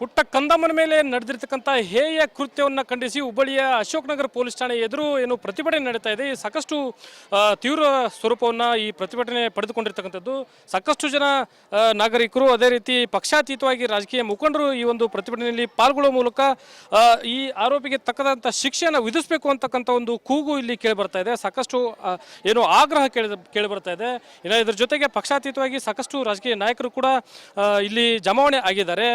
ಪುಟ್ಟ ಕಂದಮ್ಮನ ಮೇಲೆ ನಡೆದಿರ್ತಕ್ಕಂಥ ಹೇಯ ಕೃತ್ಯವನ್ನು ಖಂಡಿಸಿ ಹುಬ್ಬಳ್ಳಿಯ ಅಶೋಕ್ ನಗರ ಪೊಲೀಸ್ ಠಾಣೆ ಎದುರು ಏನು ಪ್ರತಿಭಟನೆ ನಡೀತಾ ಇದೆ. ಸಾಕಷ್ಟು ತೀವ್ರ ಸ್ವರೂಪವನ್ನು ಈ ಪ್ರತಿಭಟನೆ ಪಡೆದುಕೊಂಡಿರ್ತಕ್ಕಂಥದ್ದು. ಸಾಕಷ್ಟು ಜನ ನಾಗರಿಕರು ಅದೇ ರೀತಿ ಪಕ್ಷಾತೀತವಾಗಿ ರಾಜಕೀಯ ಮುಖಂಡರು ಈ ಒಂದು ಪ್ರತಿಭಟನೆಯಲ್ಲಿ ಪಾಲ್ಗೊಳ್ಳುವ ಮೂಲಕ ಈ ಆರೋಪಿಗೆ ತಕ್ಕದಂಥ ಶಿಕ್ಷೆಯನ್ನು ವಿಧಿಸಬೇಕು ಅಂತಕ್ಕಂಥ ಒಂದು ಕೂಗು ಇಲ್ಲಿ ಕೇಳಿಬರ್ತಾ ಇದೆ. ಸಾಕಷ್ಟು ಏನು ಆಗ್ರಹ ಕೇಳಿ ಕೇಳಿಬರ್ತಾ ಇದೆ. ಇನ್ನು ಇದರ ಜೊತೆಗೆ ಪಕ್ಷಾತೀತವಾಗಿ ಸಾಕಷ್ಟು ರಾಜಕೀಯ ನಾಯಕರು ಕೂಡ ಇಲ್ಲಿ ಜಮಾವಣೆ ಆಗಿದ್ದಾರೆ.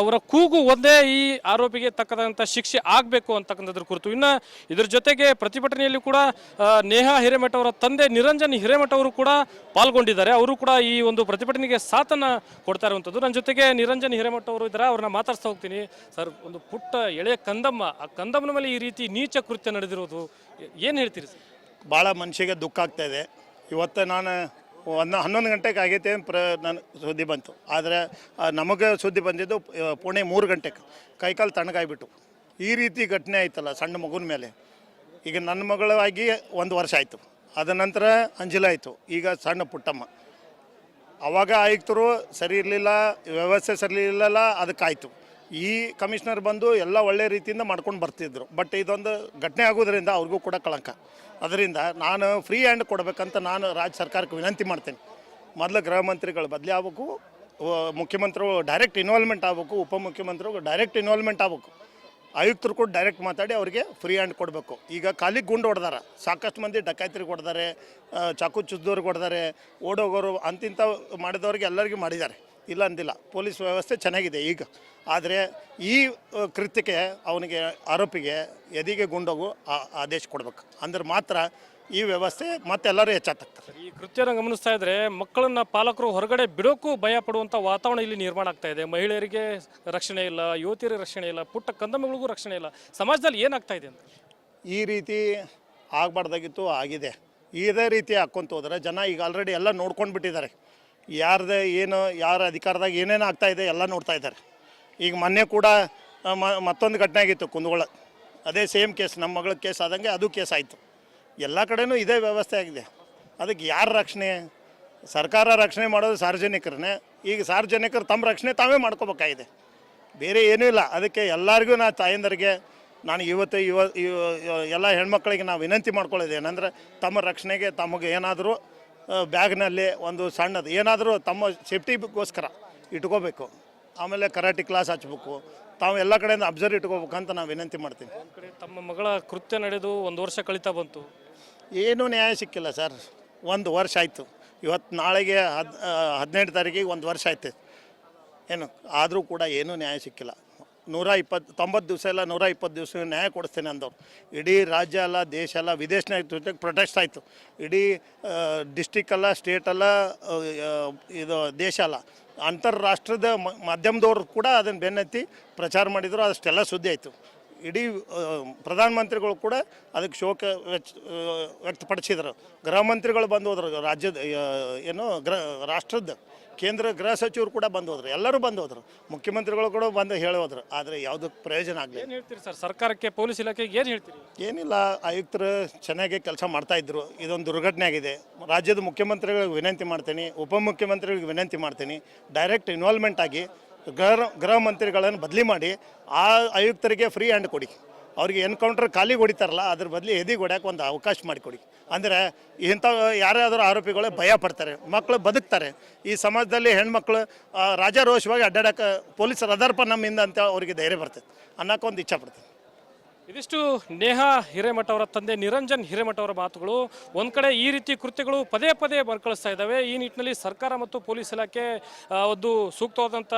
ಅವರ ಕೂಗು ಒಂದೇ ಈ ಆರೋಪಿಗೆ ತಕ್ಕದಂಥ ಶಿಕ್ಷೆ ಆಗಬೇಕು ಅಂತಕ್ಕಂಥದ್ರ ಕುರಿತು. ಇನ್ನು ಇದರ ಜೊತೆಗೆ ಪ್ರತಿಭಟನೆಯಲ್ಲಿ ಕೂಡ ನೇಹಾ ಹಿರೇಮಠ ಅವರ ತಂದೆ ನಿರಂಜನ್ ಹಿರೇಮಠ ಅವರು ಕೂಡ ಪಾಲ್ಗೊಂಡಿದ್ದಾರೆ. ಅವರು ಕೂಡ ಈ ಒಂದು ಪ್ರತಿಭಟನೆಗೆ ಸಾಥನ ಕೊಡ್ತಾ ಇರುವಂಥದ್ದು. ನನ್ನ ಜೊತೆಗೆ ನಿರಂಜನ್ ಹಿರೇಮಠ ಅವರು ಇದ್ದಾರೆ. ಅವ್ರನ್ನ ಮಾತಾಡ್ತಾ ಹೋಗ್ತೀನಿ. ಸರ್, ಒಂದು ಪುಟ್ಟ ಎಳೆ ಕಂದಮ್ಮ, ಆ ಕಂದಮ್ಮನ ಮೇಲೆ ಈ ರೀತಿ ನೀಚ ಕೃತ್ಯ ನಡೆದಿರೋದು ಏನು ಹೇಳ್ತೀರಿ ಸರ್? ಭಾಳ ಮನುಷ್ಯಗೆ ದುಃಖ ಆಗ್ತಾ ಇದೆ. ಇವತ್ತು ನಾನು ಒಂದು ಹನ್ನೊಂದು ಗಂಟೆಗೆ ಆಗೈತೆ ಪ್ರ ನನ್ನ ಸುದ್ದಿ ಬಂತು. ಆದರೆ ನಮಗೆ ಸುದ್ದಿ ಬಂದಿದ್ದು ಪುಣೆ ಮೂರು ಗಂಟೆಗೆ. ಕೈಕಾಲು ತಣ್ಣಗಾಯ್ಬಿಟ್ಟು ಈ ರೀತಿ ಘಟನೆ ಆಯ್ತಲ್ಲ ಸಣ್ಣ ಮಗುನ ಮೇಲೆ. ಈಗ ನನ್ನ ಮಗಳಾಗಿ ಒಂದು ವರ್ಷ ಆಯಿತು. ಅದ ನಂತರ ಅಂಜಲ ಆಯಿತು. ಈಗ ಸಣ್ಣ ಪುಟ್ಟಮ್ಮ. ಅವಾಗ ಆಯುಕ್ತರು ಸರಿ ಇರಲಿಲ್ಲ, ವ್ಯವಸ್ಥೆ ಸರಿ ಇರಲಿಲ್ಲ ಅದಕ್ಕಾಯ್ತು ಈ ಕಮಿಷನರ್ ಬಂದು ಎಲ್ಲ ಒಳ್ಳೆ ರೀತಿಯಿಂದ ಮಾಡ್ಕೊಂಡು ಬರ್ತಿದ್ರು. ಬಟ್ ಇದೊಂದು ಘಟನೆ ಆಗೋದ್ರಿಂದ ಅವ್ರಿಗೂ ಕೂಡ ಕಳಂಕ. ಅದರಿಂದ ನಾನು ಫ್ರೀ ಹ್ಯಾಂಡ್ ಕೊಡಬೇಕಂತ ನಾನು ರಾಜ್ಯ ಸರ್ಕಾರಕ್ಕೆ ವಿನಂತಿ ಮಾಡ್ತೇನೆ. ಮೊದಲು ಗೃಹ ಮಂತ್ರಿಗಳು ಬದಲಿ ಆಗ್ಬೇಕು ವ- ಮುಖ್ಯಮಂತ್ರಿಗಳು ಡೈರೆಕ್ಟ್ ಇನ್ವಾಲ್ವ್ಮೆಂಟ್ ಆಗಬೇಕು ಉಪಮುಖ್ಯಮಂತ್ರಿಗಳು ಡೈರೆಕ್ಟ್ ಇನ್ವಾಲ್ವ್ಮೆಂಟ್ ಆಗಬೇಕು. ಆಯುಕ್ತರು ಕೂಡ ಡೈರೆಕ್ಟ್ ಮಾತಾಡಿ ಅವರಿಗೆ ಫ್ರೀ ಹ್ಯಾಂಡ್ ಕೊಡಬೇಕು. ಈಗ ಖಾಲಿ ಗುಂಡು ಹೊಡೆದಾರ, ಸಾಕಷ್ಟು ಮಂದಿ ಡಕಾಯ್ತಿರಿಗೆ ಹೊಡೆದಾರೆ ಚಾಕು ಚುದ್ದವ್ರಿಗೆ ಹೊಡೆದಾರೆ, ಓಡೋಗೋರು ಅಂತಿಂಥ ಮಾಡಿದವ್ರಿಗೆ ಎಲ್ಲರಿಗೂ ಮಾಡಿದ್ದಾರೆ. ಇಲ್ಲ ಅಂದಿಲ್ಲ. ಪೊಲೀಸ್ ವ್ಯವಸ್ಥೆ ಚೆನ್ನಾಗಿದೆ ಈಗ. ಆದರೆ ಈ ಕೃತ್ಯಕ್ಕೆ ಅವನಿಗೆ ಆರೋಪಿಗೆ ಎದಿಗೆ ಗುಂಡೋಗು ಆ- ಆದೇಶ ಕೊಡ್ಬೇಕು. ಅಂದ್ರೆ ಮಾತ್ರ ಈ ವ್ಯವಸ್ಥೆ ಮತ್ತೆಲ್ಲರೂ ಹೆಚ್ಚಾಗ್ತಾರೆ ಈ ಕೃತ್ಯನ ಗಮನಿಸ್ತಾ ಇದ್ರೆ ಮಕ್ಕಳನ್ನ ಪಾಲಕರು ಹೊರಗಡೆ ಬಿಡೋಕ್ಕೂ ಭಯ ಪಡುವಂಥ ವಾತಾವರಣ ಇಲ್ಲಿ ನಿರ್ಮಾಣ ಆಗ್ತಾ ಇದೆ. ಮಹಿಳೆಯರಿಗೆ ರಕ್ಷಣೆ ಇಲ್ಲ ಯುವತಿಯರಿಗೆ ರಕ್ಷಣೆ ಇಲ್ಲ ಪುಟ್ಟ ಕಂದಮಗಳಿಗೂ ರಕ್ಷಣೆ ಇಲ್ಲ. ಸಮಾಜದಲ್ಲಿ ಏನಾಗ್ತಾ ಇದೆ ಅಂತ? ಈ ರೀತಿ ಆಗಬಾರ್ದಾಗಿತ್ತು ಆಗಿದೆ. ಇದೇ ರೀತಿ ಹಾಕ್ಕೊಂತ ಹೋದ್ರೆ ಜನ ಈಗ ಆಲ್ರೆಡಿ ಎಲ್ಲ ನೋಡ್ಕೊಂಡು ಬಿಟ್ಟಿದ್ದಾರೆ ಯಾರ್ದು ಏನು, ಯಾರ ಅಧಿಕಾರದಾಗ ಏನೇನು ಆಗ್ತಾ ಇದೆ ಎಲ್ಲ ನೋಡ್ತಾ ಇದ್ದಾರೆ. ಈಗ ಮೊನ್ನೆ ಕೂಡ ಮತ್ತೊಂದು ಘಟನೆ ಆಗಿತ್ತು ಕುಂದಗೋಳ. ಅದೇ ಸೇಮ್ ಕೇಸ್ ನಮ್ಮ ಮಗಳ ಕೇಸ್ ಆದಂಗೆ ಅದು ಕೇಸ್ ಆಯಿತು. ಎಲ್ಲ ಕಡೆನೂ ಇದೇ ವ್ಯವಸ್ಥೆ ಆಗಿದೆ. ಅದಕ್ಕೆ ಯಾರ ರಕ್ಷಣೆ? ಸರ್ಕಾರ ರಕ್ಷಣೆ ಮಾಡೋದು ಸಾರ್ವಜನಿಕರನ್ನೇ. ಈಗ ಸಾರ್ವಜನಿಕರು ತಮ್ಮ ರಕ್ಷಣೆ ತಾವೇ ಮಾಡ್ಕೋಬೇಕಾಗಿದೆ. ಬೇರೆ ಏನೂ ಇಲ್ಲ. ಅದಕ್ಕೆ ಎಲ್ಲರಿಗೂ ನಾ ತಾಯಂದರಿಗೆ, ನಾನು ಇವತ್ತು ಇವ ಇವ- ಇವ- ಎಲ್ಲ ಹೆಣ್ಮಕ್ಳಿಗೆ ನಾವು ವಿನಂತಿ ಮಾಡ್ಕೊಳ್ಳೋದು ಏನಂದ್ರೆ, ತಮ್ಮ ರಕ್ಷಣೆಗೆ ತಮಗೆ ಏನಾದರೂ ಬ್ಯಾಗ್ನಲ್ಲಿ ಒಂದು ಸಣ್ಣದು. ಏನಾದರೂ ತಮ್ಮ ಸೇಫ್ಟಿಗೋಸ್ಕರ ಇಟ್ಕೋಬೇಕು. ಆಮೇಲೆ ಕರಾಟಿ ಕ್ಲಾಸ್ ಹಚ್ಬೇಕು. ತಾವು ಎಲ್ಲ ಕಡೆಯಿಂದ ಅಬ್ಸರ್ವ್ ಇಟ್ಕೋಬೇಕು ಅಂತ ನಾವು ವಿನಂತಿ ಮಾಡ್ತೀನಿ. ಒಂದ್ ಕಡೆ ತಮ್ಮ ಮಗಳ ಕೃತ್ಯ ನಡೆದು ಒಂದು ವರ್ಷ ಕಳೀತಾ ಬಂತು. ಏನೂ ನ್ಯಾಯ ಸಿಕ್ಕಿಲ್ಲ ಸರ್. ಒಂದು ವರ್ಷ ಆಯಿತು. ಇವತ್ತು ನಾಳೆಗೆ ಹದ್ ಹದಿನೆಂಟು ತಾರೀಕಿಗೆ ಒಂದು ವರ್ಷ ಆಯ್ತು. ಏನು ಆದರೂ ಕೂಡ ಏನೂ ನ್ಯಾಯ ಸಿಕ್ಕಿಲ್ಲ. ನೂರ ಇಪ್ಪತ್ತು, ತೊಂಬತ್ತು ದಿವಸ ಎಲ್ಲ ನೂರ ಇಪ್ಪತ್ತು ದಿವಸ ನ್ಯಾಯ ಕೊಡಿಸ್ತೇನೆ ಅಂದವ್ರು. ಇಡೀ ರಾಜ್ಯ ಅಲ್ಲ, ದೇಶ ಅಲ್ಲ, ವಿದೇಶ ಜೊತೆಗೆ ಪ್ರೊಟೆಸ್ಟ್ ಆಯಿತು. ಇಡೀ ಡಿಸ್ಟಿಕ್ ಅಲ್ಲ ಸ್ಟೇಟ್ ಅಲ್ಲ ಇದು ದೇಶ ಅಲ್ಲ. ಅಂತಾರಾಷ್ಟ್ರದ ಮಾಧ್ಯಮದವ್ರು ಕೂಡ ಅದನ್ನು ಬೆನ್ನತ್ತಿ ಪ್ರಚಾರ ಮಾಡಿದರು ಅಷ್ಟೆಲ್ಲ ಸುದ್ದಿ ಆಯಿತು. ಇಡೀ ಪ್ರಧಾನಮಂತ್ರಿಗಳು ಕೂಡ ಅದಕ್ಕೆ ಶೋಕ ವ್ಯಕ್ತಪಡಿಸಿದರು. ಗೃಹ ಮಂತ್ರಿಗಳು ಬಂದು ಹೋದ್ರು, ರಾಜ್ಯದ ಏನು, ಗೃಹ, ರಾಷ್ಟ್ರದ. ಕೇಂದ್ರ ಗೃಹ ಸಚಿವರು ಕೂಡ ಬಂದು ಹೋದ್ರು ಎಲ್ಲರೂ ಬಂದು ಹೋದ್ರು ಮುಖ್ಯಮಂತ್ರಿಗಳು ಕೂಡ ಬಂದು ಹೇಳೋದ್ರು ಆದರೆ ಯಾವುದಕ್ಕೆ ಪ್ರಯೋಜನ ಆಗಲಿ ಏನು ಹೇಳ್ತೀರಿ ಸರ್? ಸರ್ಕಾರಕ್ಕೆ ಪೊಲೀಸ್ ಇಲಾಖೆಗೆ ಏನು ಹೇಳ್ತೀರಿ? ಏನಿಲ್ಲ ಆಯುಕ್ತರು ಚೆನ್ನಾಗಿ ಕೆಲಸ ಮಾಡ್ತಾ ಇದ್ರು ಇದೊಂದು ದುರ್ಘಟನೆ ಆಗಿದೆ. ರಾಜ್ಯದ ಮುಖ್ಯಮಂತ್ರಿಗಳಿಗೆ ವಿನಂತಿ ಮಾಡ್ತೀನಿ ಉಪಮುಖ್ಯಮಂತ್ರಿಗಳಿಗೆ ವಿನಂತಿ ಮಾಡ್ತೀನಿ ಡೈರೆಕ್ಟ್ ಇನ್ವಾಲ್ವ್ಮೆಂಟ್ ಆಗಿ ಗೃಹ ಗೃಹ ಮಂತ್ರಿಗಳನ್ನು ಬದಲಿ ಮಾಡಿ ಆ ಆಯುಕ್ತರಿಗೆ ಫ್ರೀ ಹ್ಯಾಂಡ್ ಕೊಡಿ. ಅವ್ರಿಗೆ ಎನ್ಕೌಂಟರ್ ಖಾಲಿ ಹೊಡಿತಾರಲ್ಲ, ಅದ್ರ ಬದಲು ಎದಿಗೆ ಹೊಡ್ಯಕ್ಕೆ ಒಂದು ಅವಕಾಶ ಮಾಡಿಕೊಡಿ. ಅಂದರೆ ಇಂಥ ಯಾರಾದರೂ ಆರೋಪಿಗಳು ಭಯ ಪಡ್ತಾರೆ ಮಕ್ಕಳು ಬದುಕ್ತಾರೆ. ಈ ಸಮಾಜದಲ್ಲಿ ಹೆಣ್ಮಕ್ಳು ರಾಜಾರೋಷವಾಗಿ ಅಡ್ಡಾಡಕ್ಕೆ ಪೊಲೀಸರು ಅದರ್ಪ ನಮ್ಮಿಂದ ಅಂತ ಅವರಿಗೆ ಧೈರ್ಯ ಬರ್ತದೆ ಒಂದು ಇಚ್ಛೆ ಪಡ್ತದೆ ಇದಿಷ್ಟು ನೇಹಾ ಹಿರೇಮಠ ಅವರ ತಂದೆ ನಿರಂಜನ್ ಹಿರೇಮಠ ಅವರ ಮಾತುಗಳು. ಒಂದು ಕಡೆ ಈ ರೀತಿ ಕೃತ್ಯಗಳು ಪದೇ ಪದೇ ಬರ್ಕಳಿಸ್ತಾ ಇದ್ದಾವೆ. ಈ ನಿಟ್ಟಿನಲ್ಲಿ ಸರ್ಕಾರ ಮತ್ತು ಪೊಲೀಸ್ ಇಲಾಖೆ ಒಂದು ಸೂಕ್ತವಾದಂಥ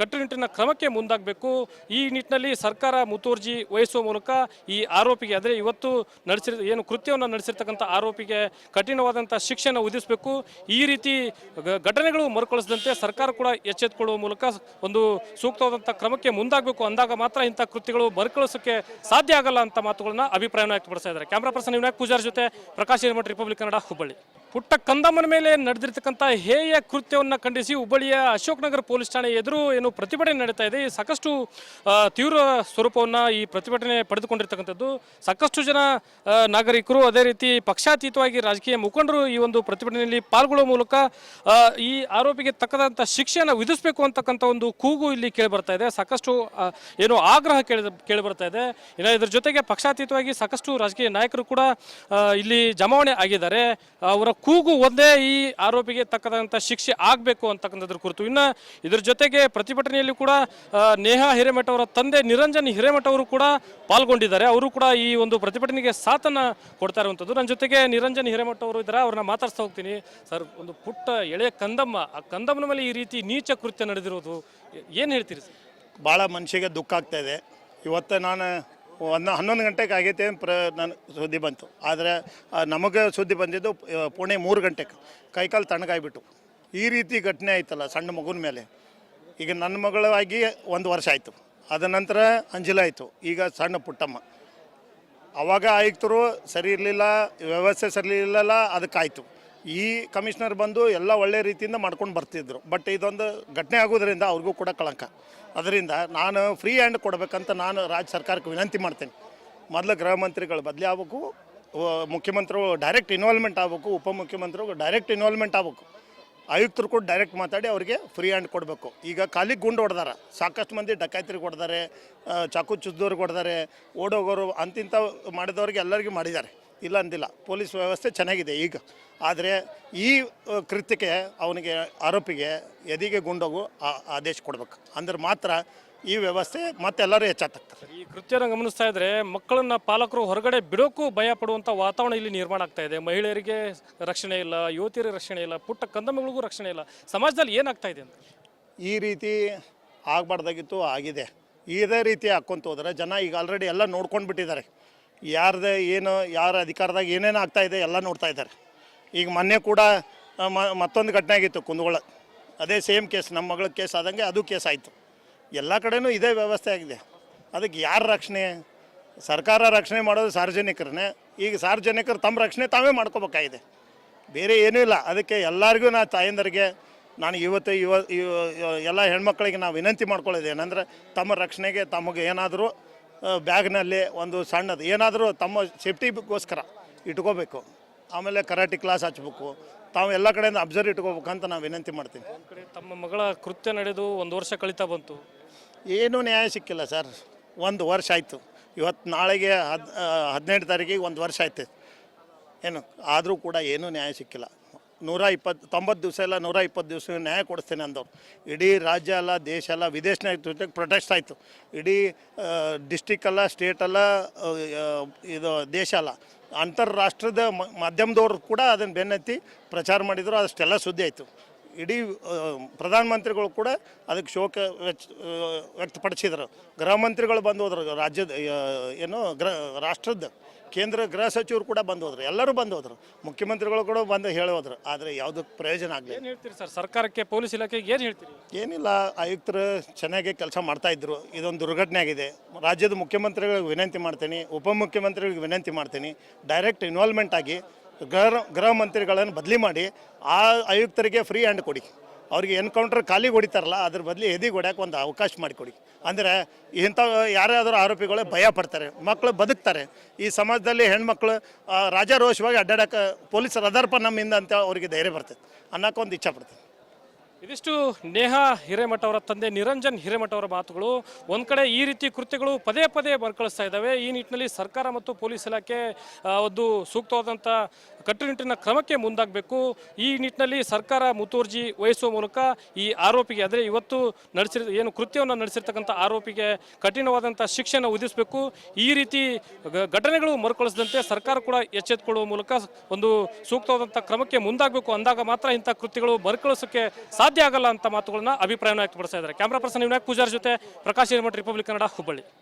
ಕಟ್ಟುನಿಟ್ಟಿನ ಕ್ರಮಕ್ಕೆ ಮುಂದಾಗಬೇಕು. ಈ ನಿಟ್ಟಿನಲ್ಲಿ ಸರ್ಕಾರ ಮುತುವರ್ಜಿ ವಹಿಸುವ ಮೂಲಕ ಈ ಆರೋಪಿಗೆ ಅಂದರೆ ಇವತ್ತು ನಡೆಸಿರ ಏನು ಕೃತ್ಯವನ್ನು ನಡೆಸಿರ್ತಕ್ಕಂಥ ಆರೋಪಿಗೆ ಕಠಿಣವಾದಂಥ ಶಿಕ್ಷೆಯನ್ನು ವಿಧಿಸಬೇಕು. ಈ ರೀತಿ ಘಟನೆಗಳು ಮರುಕಳಿಸದಂತೆ ಸರ್ಕಾರ ಕೂಡ ಎಚ್ಚೆತ್ತುಕೊಳ್ಳುವ ಮೂಲಕ ಒಂದು ಸೂಕ್ತವಾದಂಥ ಕ್ರಮಕ್ಕೆ ಮುಂದಾಗಬೇಕು. ಅಂದಾಗ ಮಾತ್ರ ಇಂಥ ಕೃತ್ಯಗಳು ಮರುಕಳಿಸೋಕ್ಕೆ ಸಾಧ್ಯ ಆಗಲ್ಲ ಅಂತ ಮಾತುಗಳನ್ನ ಅಭಿಪ್ರಾಯವನ್ನು ವ್ಯಕ್ತಪಡಿಸ್ತಾ ಇದ್ದಾರೆ. ಕ್ಯಾಮ್ರಾ ಪರ್ಸನ್ ವಿನಾಯಕ್ ಪೂಜಾರ್ ಜೊತೆ ಪ್ರಕಾಶ್ ಹಿರಮಠ ರಿಪಬ್ಲಿಕ್ ಕನ್ನಡ ಹುಬ್ಬಳ್ಳಿ. ಪುಟ್ಟ ಕಂದಮ್ಮನ ಮೇಲೆ ನಡೆದಿರ್ತಕ್ಕಂಥ ಹೇಯ ಕೃತ್ಯವನ್ನು ಖಂಡಿಸಿ ಹುಬ್ಬಳ್ಳಿಯ ಅಶೋಕ್ ನಗರ ಪೊಲೀಸ್ ಠಾಣೆ ಎದುರು ಏನು ಪ್ರತಿಭಟನೆ ನಡೀತಾ ಇದೆ. ಸಾಕಷ್ಟು ತೀವ್ರ ಸ್ವರೂಪವನ್ನು ಈ ಪ್ರತಿಭಟನೆ ಪಡೆದುಕೊಂಡಿರ್ತಕ್ಕಂಥದ್ದು. ಸಾಕಷ್ಟು ಜನ ನಾಗರಿಕರು ಅದೇ ರೀತಿ ಪಕ್ಷಾತೀತವಾಗಿ ರಾಜಕೀಯ ಮುಖಂಡರು ಈ ಒಂದು ಪ್ರತಿಭಟನೆಯಲ್ಲಿ ಪಾಲ್ಗೊಳ್ಳುವ ಮೂಲಕ ಈ ಆರೋಪಿಗೆ ತಕ್ಕದಂಥ ಶಿಕ್ಷೆಯನ್ನು ವಿಧಿಸಬೇಕು ಅಂತಕ್ಕಂಥ ಒಂದು ಕೂಗು ಇಲ್ಲಿ ಕೇಳಿಬರ್ತಾ ಇದೆ. ಸಾಕಷ್ಟು ಏನು ಆಗ್ರಹ ಕೇಳಿ, ಕೇಳಿಬರ್ತಾ ಇದೆ. ಇನ್ನು ಇದರ ಜೊತೆಗೆ ಪಕ್ಷಾತೀತವಾಗಿ ಸಾಕಷ್ಟು ರಾಜಕೀಯ ನಾಯಕರು ಕೂಡ ಇಲ್ಲಿ ಜಮಾವಣೆ ಆಗಿದ್ದಾರೆ. ಅವರ ಕೂಗು ಒಂದೇ ಈ ಆರೋಪಿಗೆ ತಕ್ಕದಂಥ ಶಿಕ್ಷೆ ಆಗಬೇಕು ಅಂತಕ್ಕಂಥದ್ರ ಕುರಿತು. ಇನ್ನು ಇದ್ರ ಜೊತೆಗೆ ಪ್ರತಿಭಟನೆಯಲ್ಲಿ ಕೂಡ ನೇಹಾ ಹಿರೇಮಠ ಅವರ ತಂದೆ ನಿರಂಜನ್ ಹಿರೇಮಠ ಅವರು ಕೂಡ ಪಾಲ್ಗೊಂಡಿದ್ದಾರೆ. ಅವರು ಕೂಡ ಈ ಒಂದು ಪ್ರತಿಭಟನೆಗೆ ಸಾಥನ ಕೊಡ್ತಾ ಇರುವಂಥದ್ದು ನನ್ನ ಜೊತೆಗೆ ನಿರಂಜನ್ ಹಿರೇಮಠ ಅವರು ಇದ್ದಾರೆ. ಅವ್ರನ್ನ ಮಾತಾಡ್ತಾ ಹೋಗ್ತೀನಿ. ಸರ್, ಒಂದು ಪುಟ್ಟ ಎಳೆ ಕಂದಮ್ಮ, ಆ ಕಂದಮ್ಮನ ಮೇಲೆ ಈ ರೀತಿ ನೀಚ ಕೃತ್ಯ ನಡೆದಿರೋದು ಏನು ಹೇಳ್ತೀರಿ ಸರ್? ಭಾಳ ಮನುಷ್ಯಗೆ ದುಃಖ ಆಗ್ತಾ ಇದೆ. ಇವತ್ತು ನಾನು ಒಂದು ಹನ್ನೊಂದು ಗಂಟೆಗೆ ಆಗೈತೆ ಅಂತ ಪ್ರ ನನ್ನ ಸುದ್ದಿ ಬಂತು. ಆದರೆ ನಮಗೆ ಸುದ್ದಿ ಬಂದಿದ್ದು ಪುಣೆ ಮೂರು ಗಂಟೆಗೆ. ಕೈಕಾಲು ತಣ್ಣಗಾಗ್ಬಿಟ್ಟು ಈ ರೀತಿ ಘಟನೆ ಆಯ್ತಲ್ಲ ಸಣ್ಣ ಮಗುನ ಮೇಲೆ. ಈಗ ನನ್ನ ಮಗಳಾಗಿ ಒಂದು ವರ್ಷ ಆಯಿತು. ಅದ ನಂತರ ಅಂಜಲ ಆಯಿತು. ಈಗ ಸಣ್ಣ ಪುಟ್ಟಮ್ಮ. ಅವಾಗ ಆಯುಕ್ತರು ಸರಿ ಇರಲಿಲ್ಲ, ವ್ಯವಸ್ಥೆ ಸರಿ ಇರಲಿಲ್ಲ ಅದಕ್ಕಾಯ್ತು ಈ ಕಮಿಷನರ್ ಬಂದು ಎಲ್ಲ ಒಳ್ಳೆ ರೀತಿಯಿಂದ ಮಾಡ್ಕೊಂಡು ಬರ್ತಿದ್ರು. ಬಟ್ ಇದೊಂದು ಘಟನೆ ಆಗೋದ್ರಿಂದ ಅವ್ರಿಗೂ ಕೂಡ ಕಳಂಕ. ಅದರಿಂದ ನಾನು ಫ್ರೀ ಹ್ಯಾಂಡ್ ಕೊಡಬೇಕಂತ ನಾನು ರಾಜ್ಯ ಸರ್ಕಾರಕ್ಕೆ ವಿನಂತಿ ಮಾಡ್ತೇನೆ. ಮೊದಲು ಗೃಹ ಮಂತ್ರಿಗಳು ಬದಲಿ ಆಗ್ಬೇಕು ವ- ಮುಖ್ಯಮಂತ್ರಿಗಳು ಡೈರೆಕ್ಟ್ ಇನ್ವಾಲ್ವ್ಮೆಂಟ್ ಆಗಬೇಕು ಉಪಮುಖ್ಯಮಂತ್ರಿಗಳು ಡೈರೆಕ್ಟ್ ಇನ್ವಾಲ್ವ್ಮೆಂಟ್ ಆಗಬೇಕು. ಆಯುಕ್ತರು ಕೂಡ ಡೈರೆಕ್ಟ್ ಮಾತಾಡಿ ಅವರಿಗೆ ಫ್ರೀ ಹ್ಯಾಂಡ್ ಕೊಡಬೇಕು. ಈಗ ಖಾಲಿಗೆ ಗುಂಡು ಹೊಡೆದಾರ. ಸಾಕಷ್ಟು ಮಂದಿ ಡಕಾಯ್ತರಿಗೆ ಹೊಡೆದಾರೆ ಚಾಕು ಚುದ್ದವ್ರಿಗೆ ಹೊಡೆದಾರೆ, ಓಡೋಗೋರು ಅಂತಿಂಥ ಮಾಡಿದವ್ರಿಗೆ ಎಲ್ಲರಿಗೂ ಮಾಡಿದ್ದಾರೆ. ಇಲ್ಲ ಅಂದಿಲ್ಲ. ಪೊಲೀಸ್ ವ್ಯವಸ್ಥೆ ಚೆನ್ನಾಗಿದೆ ಈಗ. ಆದರೆ ಈ ಕೃತ್ಯಕ್ಕೆ ಅವನಿಗೆ ಆರೋಪಿಗೆ ಎದಿಗೆ ಗುಂಡೋಗು ಆ- ಆದೇಶ ಕೊಡ್ಬೇಕು. ಅಂದ್ರೆ ಮಾತ್ರ ಈ ವ್ಯವಸ್ಥೆ ಮತ್ತೆಲ್ಲರೂ ಹೆಚ್ಚಾಗ್ತಾರೆ ಈ ಕೃತ್ಯನ ಗಮನಿಸ್ತಾ ಇದ್ರೆ ಮಕ್ಕಳನ್ನ ಪಾಲಕರು ಹೊರಗಡೆ ಬಿಡೋಕ್ಕೂ ಭಯ ಪಡುವಂತ ವಾತಾವರಣ ಇಲ್ಲಿ ನಿರ್ಮಾಣ ಆಗ್ತಾ ಇದೆ. ಮಹಿಳೆಯರಿಗೆ ರಕ್ಷಣೆ ಇಲ್ಲ ಯುವತಿಯರಿಗೆ ರಕ್ಷಣೆ ಇಲ್ಲ ಪುಟ್ಟ ಕಂದಮಗಳಿಗೂ ರಕ್ಷಣೆ ಇಲ್ಲ. ಸಮಾಜದಲ್ಲಿ ಏನಾಗ್ತಾ ಇದೆ ಅಂತ ಈ ರೀತಿ ಆಗಬಾರ್ದಾಗಿತ್ತು ಆಗಿದೆ. ಇದೇ ರೀತಿ ಹಾಕ್ಕೊಂತ ಹೋದ್ರೆ ಜನ ಈಗ ಆಲ್ರೆಡಿ ಎಲ್ಲ ನೋಡ್ಕೊಂಡು ಬಿಟ್ಟಿದ್ದಾರೆ ಯಾರ್ದು ಏನು, ಯಾರ ಅಧಿಕಾರದಾಗ ಏನೇನು ಆಗ್ತಾ ಇದೆ ಎಲ್ಲ ನೋಡ್ತಾ ಇದ್ದಾರೆ. ಈಗ ಮೊನ್ನೆ ಕೂಡ ಮತ್ತೊಂದು ಘಟನೆ ಆಗಿತ್ತು ಕುಂದಗೋಳ. ಅದೇ ಸೇಮ್ ಕೇಸ್, ನಮ್ಮ ಮಗಳ ಕೇಸ್ ಆದಂಗೆ ಅದು ಕೇಸ್ ಆಯಿತು. ಎಲ್ಲ ಕಡೆನೂ ಇದೇ ವ್ಯವಸ್ಥೆ ಆಗಿದೆ. ಅದಕ್ಕೆ ಯಾರ ರಕ್ಷಣೆ? ಸರ್ಕಾರ ರಕ್ಷಣೆ ಮಾಡೋದು ಸಾರ್ವಜನಿಕರನ್ನೇ. ಈಗ ಸಾರ್ವಜನಿಕರು ತಮ್ಮ ರಕ್ಷಣೆ ತಾವೇ ಮಾಡ್ಕೋಬೇಕಾಗಿದೆ. ಬೇರೆ ಏನೂ ಇಲ್ಲ. ಅದಕ್ಕೆ ಎಲ್ಲರಿಗೂ ನಾ ತಾಯಂದರಿಗೆ ನಾನು ಇವತ್ತು ಇವ, ಇವ- ಇವ- ಎಲ್ಲ ಹೆಣ್ಮಕ್ಳಿಗೆ ನಾವು ವಿನಂತಿ ಮಾಡ್ಕೊಳ್ಳೋದು ಏನಂದರೆ, ತಮ್ಮ ರಕ್ಷಣೆಗೆ ತಮಗೆ ಏನಾದರೂ ಬ್ಯಾಗ್ನಲ್ಲಿ ಒಂದು ಸಣ್ಣದು. ಏನಾದರೂ ತಮ್ಮ ಸೇಫ್ಟಿಗೋಸ್ಕರ ಇಟ್ಕೋಬೇಕು. ಆಮೇಲೆ ಕರಾಟಿ ಕ್ಲಾಸ್ ಹಚ್ಬೇಕು. ತಾವು ಎಲ್ಲ ಕಡೆಯಿಂದ ಅಬ್ಸರ್ವ್ ಇಟ್ಕೋಬೇಕು ಅಂತ ನಾನು ವಿನಂತಿ ಕಡೆ ತಮ್ಮ ಮಗಳ ಕೃತ್ಯ ನಡೆದು ಒಂದು ವರ್ಷ ಕಳೀತಾ ಬಂತು. ಏನೂ ನ್ಯಾಯ ಸಿಕ್ಕಿಲ್ಲ ಸರ್. ಒಂದು ವರ್ಷ ಆಯಿತು. ಇವತ್ತು ನಾಳೆಗೆ ಹದ್ ಹದಿನೆಂಟು ತಾರೀಕಿಗೆ ಒಂದು ವರ್ಷ ಆಯ್ತು. ಏನು ಆದರೂ ಕೂಡ ಏನೂ ನ್ಯಾಯ ಸಿಕ್ಕಿಲ್ಲ. ನೂರ ಇಪ್ಪತ್ತು, ತೊಂಬತ್ತು ದಿವಸ ಎಲ್ಲ ನೂರ ಇಪ್ಪತ್ತು ದಿವಸ ನ್ಯಾಯ ಕೊಡಿಸ್ತೇನೆ ಅಂದವ್ರು. ಇಡೀ ರಾಜ್ಯ ಅಲ್ಲ, ದೇಶ ಅಲ್ಲ, ವಿದೇಶ ಜೊತೆಗೆ ಪ್ರೊಟೆಸ್ಟ್ ಆಯಿತು. ಇಡೀ ಡಿಸ್ಟಿಕ್ ಅಲ್ಲ ಇದು ದೇಶ ಅಲ್ಲ. ಅಂತಾರಾಷ್ಟ್ರದ ಮಾಧ್ಯಮದವ್ರು ಕೂಡ ಅದನ್ನು ಬೆನ್ನತ್ತಿ ಪ್ರಚಾರ ಮಾಡಿದರು ಅಷ್ಟೆಲ್ಲ ಸುದ್ದಿ ಆಯಿತು. ಇಡೀ ಪ್ರಧಾನಮಂತ್ರಿಗಳು ಕೂಡ ಅದಕ್ಕೆ ಶೋಕ ವ್ಯಕ್ತಪಡಿಸಿದರು. ಗೃಹ ಮಂತ್ರಿಗಳು ಬಂದು ಹೋದ್ರು, ರಾಜ್ಯದ ಏನು, ಗೃಹ, ರಾಷ್ಟ್ರದ ಕೇಂದ್ರ ಗೃಹ ಸಚಿವರು ಕೂಡ ಬಂದೋದ್ರು ಎಲ್ಲರೂ ಬಂದೋದ್ರು. ಮುಖ್ಯಮಂತ್ರಿಗಳು ಕೂಡ ಬಂದು ಹೇಳೋದ್ರು ಆದರೆ ಯಾವುದಕ್ಕೆ ಪ್ರಯೋಜನ ಆಗಲಿ ಏನು ಹೇಳ್ತೀರಿ ಸರ್? ಸರ್ಕಾರಕ್ಕೆ ಪೊಲೀಸ್ ಇಲಾಖೆಗೆ ಏನು ಹೇಳ್ತೀರಿ? ಏನಿಲ್ಲ ಆಯುಕ್ತರು ಚೆನ್ನಾಗಿ ಕೆಲಸ ಮಾಡ್ತಾ ಇದ್ರು. ಇದೊಂದು ದುರ್ಘಟನೆ ಆಗಿದೆ. ರಾಜ್ಯದ ಮುಖ್ಯಮಂತ್ರಿಗಳಿಗೆ ವಿನಂತಿ ಮಾಡ್ತೀನಿ ಉಪಮುಖ್ಯಮಂತ್ರಿಗಳಿಗೆ ವಿನಂತಿ ಮಾಡ್ತೀನಿ ಡೈರೆಕ್ಟ್ ಇನ್ವಾಲ್ವ್ಮೆಂಟ್ ಆಗಿ ಗೃಹ ಗೃಹ ಮಂತ್ರಿಗಳನ್ನು ಬದಲಿ ಮಾಡಿ ಆ ಆಯುಕ್ತರಿಗೆ ಫ್ರೀ ಹ್ಯಾಂಡ್ ಕೊಡಿ. ಅವ್ರಿಗೆ ಎನ್ಕೌಂಟರ್ ಖಾಲಿ ಹೊಡಿತಾರಲ್ಲ, ಅದ್ರ ಬದಲು ಎದಿ ಹೊಡ್ಯಾಕೆ ಒಂದು ಅವಕಾಶ ಮಾಡಿಕೊಡಿ. ಅಂದರೆ ಇಂಥ ಯಾರಾದರೂ ಆರೋಪಿಗಳು ಭಯ ಪಡ್ತಾರೆ ಮಕ್ಕಳು ಬದುಕ್ತಾರೆ. ಈ ಸಮಾಜದಲ್ಲಿ ಹೆಣ್ಮಕ್ಳು ರಾಜಾರೋಷವಾಗಿ ಅಡ್ಡಾಡಕ್ಕೆ ಪೊಲೀಸರು ಅದರ್ಪ ನಮ್ಮಿಂದ ಅಂತ ಅವರಿಗೆ ಧೈರ್ಯ ಬರ್ತೈತೆ. ಅನ್ನೋಕೆ ಒಂದು ಇಚ್ಛೆ ಪಡ್ತೀನಿ. ಇದಿಷ್ಟು ನೇಹಾ ಹಿರೇಮಠ ಅವರ ತಂದೆ ನಿರಂಜನ್ ಹಿರೇಮಠ ಅವರ ಮಾತುಗಳು. ಒಂದು ಕಡೆ ಈ ರೀತಿ ಕೃತ್ಯಗಳು ಪದೇ ಪದೇ ಬರ್ಕಳಿಸ್ತಾ ಇದ್ದಾವೆ. ಈ ನಿಟ್ಟಿನಲ್ಲಿ ಸರ್ಕಾರ ಮತ್ತು ಪೊಲೀಸ್ ಇಲಾಖೆ ಒಂದು ಸೂಕ್ತವಾದಂಥ ಕಟ್ಟುನಿಟ್ಟಿನ ಕ್ರಮಕ್ಕೆ ಮುಂದಾಗಬೇಕು. ಈ ನಿಟ್ಟಿನಲ್ಲಿ ಸರ್ಕಾರ ಮುತುವರ್ಜಿ ವಹಿಸುವ ಮೂಲಕ ಈ ಆರೋಪಿಗೆ ಅಂದರೆ ಇವತ್ತು ನಡೆಸಿರ ಏನು ಕೃತ್ಯವನ್ನು ನಡೆಸಿರ್ತಕ್ಕಂಥ ಆರೋಪಿಗೆ ಕಠಿಣವಾದಂಥ ಶಿಕ್ಷೆಯನ್ನು ವಿಧಿಸಬೇಕು. ಈ ರೀತಿ ಘಟನೆಗಳು ಮರುಕಳಿಸದಂತೆ ಸರ್ಕಾರ ಕೂಡ ಎಚ್ಚೆತ್ತುಕೊಳ್ಳುವ ಮೂಲಕ ಒಂದು ಸೂಕ್ತವಾದಂಥ ಕ್ರಮಕ್ಕೆ ಮುಂದಾಗಬೇಕು. ಅಂದಾಗ ಮಾತ್ರ ಇಂಥ ಕೃತ್ಯಗಳು ಮರುಕಳಿಸೋಕ್ಕೆ ಸಾಧ್ಯ ಆಗಲ್ಲ ಅಂತ ಮಾತುಗಳನ್ನು ಅಭಿಪ್ರಾಯವನ್ನು ವ್ಯಕ್ತಪಡಿಸ್ತಾ ಇದ್ದಾರೆ. ಕ್ಯಾಮ್ರಾ ಪರ್ಸನ್ ವಿನಾಯಕ್ ಪೂಜಾರ್ ಜೊತೆ ಪ್ರಕಾಶ್ ಹಿರೇಮಠ ರಿಪಬ್ಲಿಕ್ ಕನ್ನಡ ಹುಬ್ಬಳ್ಳಿ.